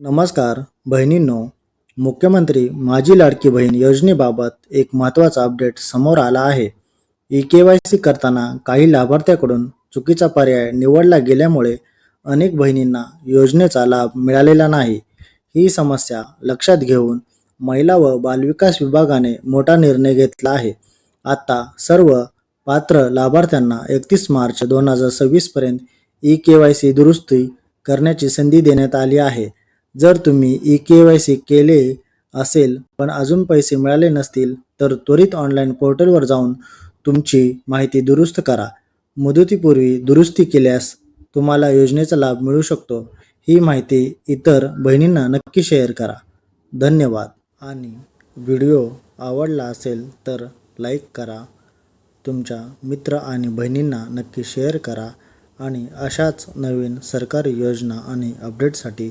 नमस्कार बहिणींनो. मुख्यमंत्री माझी लाडकी बहीण योजनेबाबत एक महत्त्वाचा अपडेट समोर आला आहे. ई के वाय सी करताना काही लाभार्थ्याकडून चुकीचा पर्याय निवडला गेल्यामुळे अनेक बहिणींना योजनेचा लाभ मिळालेला नाही. ही समस्या लक्षात घेऊन महिला व बालविकास विभागाने मोठा निर्णय घेतला आहे. आता सर्व पात्र लाभार्थ्यांना एकतीस मार्च दोन हजार सव्वीसपर्यंत ई के वाय सी दुरुस्ती करण्याची संधी देण्यात आली आहे. जर तुम्ही ई के वाय सी केले असेल पण अजून पैसे मिळाले नसतील तर त्वरित ऑनलाईन पोर्टलवर जाऊन तुमची माहिती दुरुस्त करा. मुदतीपूर्वी दुरुस्ती केल्यास तुम्हाला योजनेचा लाभ मिळू शकतो. ही माहिती इतर बहिणींना नक्की शेअर करा. धन्यवाद. आणि व्हिडिओ आवडला असेल तर लाईक करा. तुमच्या मित्र आणि बहिणींना नक्की शेअर करा. आणि अशाच नवीन सरकारी योजना आणि अपडेटसाठी